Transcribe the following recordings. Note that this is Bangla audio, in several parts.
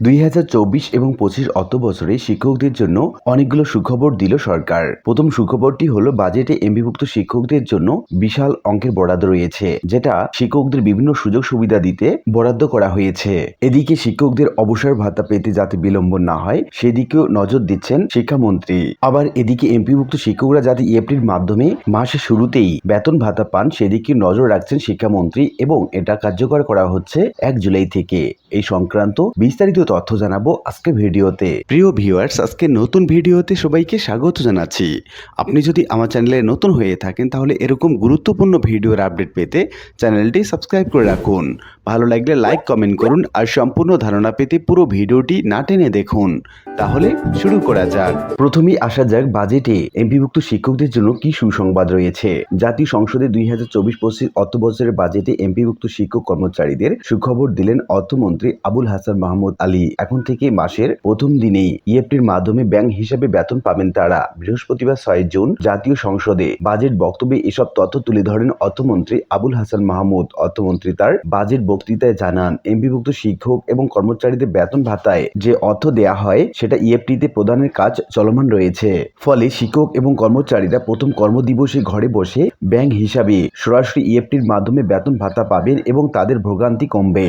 দুই হাজার চব্বিশ এবং পঁচিশ অত বছরে শিক্ষকদের জন্য অনেকগুলো সুখবর দিল সরকার। প্রথম সুখবরটি হলো, বাজেটে এমবিভুক্ত শিক্ষকদের জন্য বিশাল অঙ্কের বরাদ্দ রয়েছে, যেটা শিক্ষকদের বিভিন্ন সুযোগ সুবিধা দিতে বরাদ্দ করা হয়েছে। এদিকে শিক্ষকদের অবসর ভাতা পেতে যাতে বিলম্ব না হয়, সেদিকেও নজর দিচ্ছেন শিক্ষামন্ত্রী। আবার এদিকে এমপিভুক্ত শিক্ষকরা যাতে এপ্রিল মাধ্যমে মাসের শুরুতেই বেতন ভাতা পান, সেদিকে নজর রাখছেন শিক্ষামন্ত্রী এবং এটা কার্যকর করা হচ্ছে এক জুলাই থেকে। এই সংক্রান্ত বিস্তারিত তথ্য জানাব আজকে ভিডিওতে। প্রিয় ভিউয়ার্স আজকে নতুন ভিডিওতে সবাইকে স্বাগত জানাচ্ছি। আপনি যদি আমার চ্যানেলে নতুন হয়ে থাকেন, তাহলে এরকম গুরুত্বপূর্ণ ভিডিওর আপডেট পেতে চ্যানেলটি সাবস্ক্রাইব করে রাখুন। ভালো লাগলে লাইক কমেন্ট করুন আর সম্পূর্ণ ধারণা পেতে পুরো ভিডিওটি না টেনে দেখুন। তাহলে শুরু করা যাক। প্রথমেই আসা যাক বাজেটে এমপিভুক্ত শিক্ষকদের জন্য কি সুসংবাদ রয়েছে? জাতীয় সংসদে দুই হাজার চব্বিশ পঁচিশ অর্থ বছরের বাজেটে এমপিভুক্ত শিক্ষক কর্মচারীদের সুখবর দিলেন অর্থমন্ত্রী আবুল হাসান মাহমুদ আলী। এখন থেকে মাসের প্রথম দিনেই ইএফটির মাধ্যমে ব্যাংক হিসাবে বেতন পাবেন তারা। বৃহস্পতিবার ছয় জুন জাতীয় সংসদে বাজেট বক্তব্যে এসব তথ্য তুলে ধরেন অর্থমন্ত্রী আবুল হাসান মাহমুদ। অর্থমন্ত্রী তার বাজেট বক্তৃতায় জানান এমপিভুক্ত শিক্ষক এবং কর্মচারীদের বেতন ভাতায় যে অর্থ দেয়া হয়, সেটা ইএফটিতে প্রদানের কাজ চলমান রয়েছে। ফলে শিক্ষক এবং কর্মচারীরা প্রথম কর্মদিবসে ঘরে বসে ব্যাংক হিসাবে সরাসরি ইএফটির মাধ্যমে বেতন ভাতা পাবেন এবং তাদের ভোগান্তি কমবে।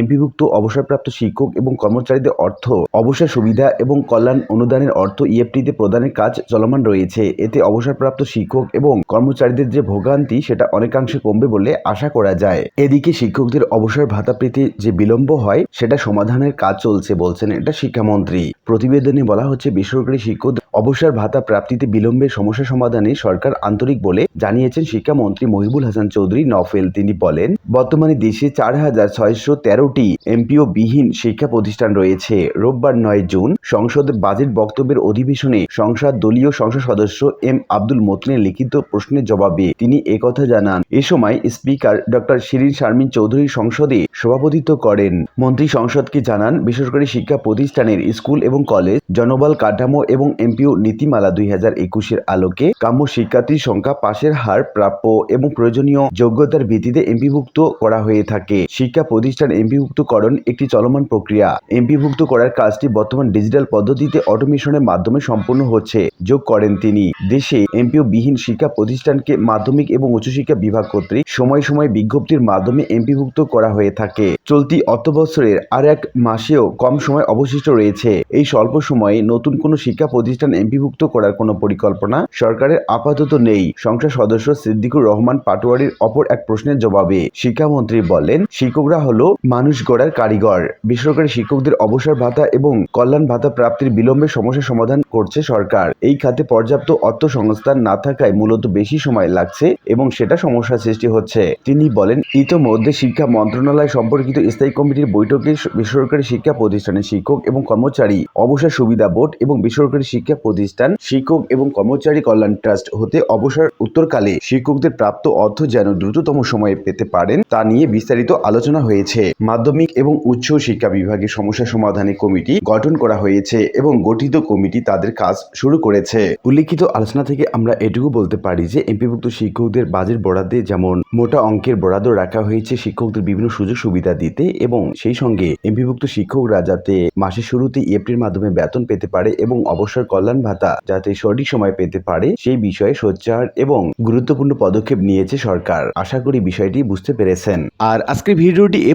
এমপিভুক্ত অবসরপ্রাপ্ত শিক্ষক এবং কর্মচারীদের অর্থ, অবসর সুবিধা এবং কল্যাণ অনুদানের অর্থ ইএফটিতে প্রদানের কাজ চলমান রয়েছে। এতে অবসরপ্রাপ্ত শিক্ষক এবং কর্মচারীদের যে ভোগান্তি, সেটা অনেকাংশে কমবে বলে আশা করা যায়। এদিকে শিক্ষকদের অবসর ভাতা পেতে যে বিলম্ব হয়, সেটা সমাধানের কাজ চলছে বলছেন এটা শিক্ষামন্ত্রী। প্রতিবেদনে বলা হচ্ছে, বেসরকারি শিক্ষক অবসর ভাতা প্রাপ্তিতে বিলম্বের সমস্যা সমাধানে সরকার আন্তরিক বলে জানিয়েছেন শিক্ষামন্ত্রী মহিবুল হাসান চৌধুরী নফেল তিনি বলেন, বর্তমানে দেশে চার হাজার ছয়শো তেরো তেরোটি এমপিও বিহীন শিক্ষা প্রতিষ্ঠান রয়েছে। রোববার নয় জুন সংসদ বাজেট বক্তব্যের অধিবেশনে সংসদ দলীয় সংসদ সদস্য এম আব্দুল মতিনের লিখিত প্রশ্নের জবাবে তিনি একথা জানান। এ সময় স্পিকার ডক্টর শিরিন শারমিন চৌধুরী সংসদে সভাপতিত্ব করেন। মন্ত্রী সংসদকে জানান, বেসরকারি শিক্ষা প্রতিষ্ঠানের স্কুল এবং কলেজ, জনবল কাঠামো এবং এমপিও নীতিমালা দুই হাজার একুশের আলোকে কাম্য শিক্ষার্থীর সংখ্যা পাশের হার প্রাপ্য এবং প্রয়োজনীয় যোগ্যতার ভিত্তিতে এমপিভুক্ত করা হয়ে থাকে। শিক্ষা প্রতিষ্ঠান এমপিভুক্তকরণ একটি চলমান প্রক্রিয়া। এমপিভুক্ত করার কাজটি বর্তমান ডিজিটাল পদ্ধতিতে অটোমেশনের মাধ্যমে সম্পূর্ণ হচ্ছে, যোগ করেন তিনি। দেশে এমপিও বিহীন শিক্ষা প্রতিষ্ঠানকে মাধ্যমিক এবং উচ্চশিক্ষা বিভাগ কর্তৃক সময় সময় বিজ্ঞপ্তির মাধ্যমে এমপিভুক্ত করা হয়ে থাকে। চলতি অর্থবছরের আর এক মাসেও কম সময় অবশিষ্ট রয়েছে। এই স্বল্প সময়ে নতুন কোনো শিক্ষা প্রতিষ্ঠান এমপিভুক্ত করার কোনো পরিকল্পনা সরকারের আপাতত নেই। সংসদ সদস্য সিদ্দিকুর রহমান পাটোয়ারির অপর এক প্রশ্নের জবাবে শিক্ষামন্ত্রী বলেন, শিক্ষকরা হলো মানুষ গড়ার কারিগর। বেসরকারি শিক্ষকদের অবসর ভাতা এবং কল্যাণ ভাতা প্রাপ্তির বিলম্বে সমস্যা সমাধান করছে সরকার। এই খাতে পর্যাপ্ত অর্থ সংস্থান না থাকায় মূলত বেশি সময় লাগছে এবং সেটা সমস্যা সৃষ্টি হচ্ছে। তিনি বলেন, ইতোমধ্যে শিক্ষা মন্ত্রণালয় সম্পর্কিত স্থায়ী কমিটির বৈঠকে বেসরকারি শিক্ষা প্রতিষ্ঠানের শিক্ষক এবং কর্মচারী অবসর সুবিধা বোর্ড এবং বেসরকারি শিক্ষা প্রতিষ্ঠান শিক্ষক এবং কর্মচারী কল্যাণ ট্রাস্ট হতে অবসর উত্তরকালে শিক্ষকদের প্রাপ্ত অর্থ যেন দ্রুততম সময়ে পেতে পারেন তা নিয়ে বিস্তারিত আলোচনা হয়েছে। মাধ্যমিক এবং উচ্চ শিক্ষা বিভাগের সমস্যা সমাধানে কমিটি গঠন করা হয়েছে এবং গঠিত কমিটি তাদের কাজ শুরু করেছে। উল্লিখিত আলোচনা থেকে আমরা এটুকু বলতে পারি যে, এমপিভুক্ত শিক্ষকদের বাজেট বরাদ্দে যেমন মোটা অঙ্কের বরাদ্দ রাখা হয়েছে শিক্ষকদের বিভিন্ন সুযোগ সুবিধা দিতে এবং সেই সঙ্গে এমপিভুক্ত শিক্ষকরা যাতে মাসের শুরুতে এপ্রিল মাধ্যমে বেতন পেতে পারে এবং অবসর কল্যাণ ভাতা যাতে সঠিক সময় পেতে পারে সেই বিষয়ে সোচ্চার এবং গুরুত্বপূর্ণ পদক্ষেপ নিয়েছে সরকার। আশা করি বিষয়টি বুঝতে পেরেছেন। আর আজকের ভিডিওটি এ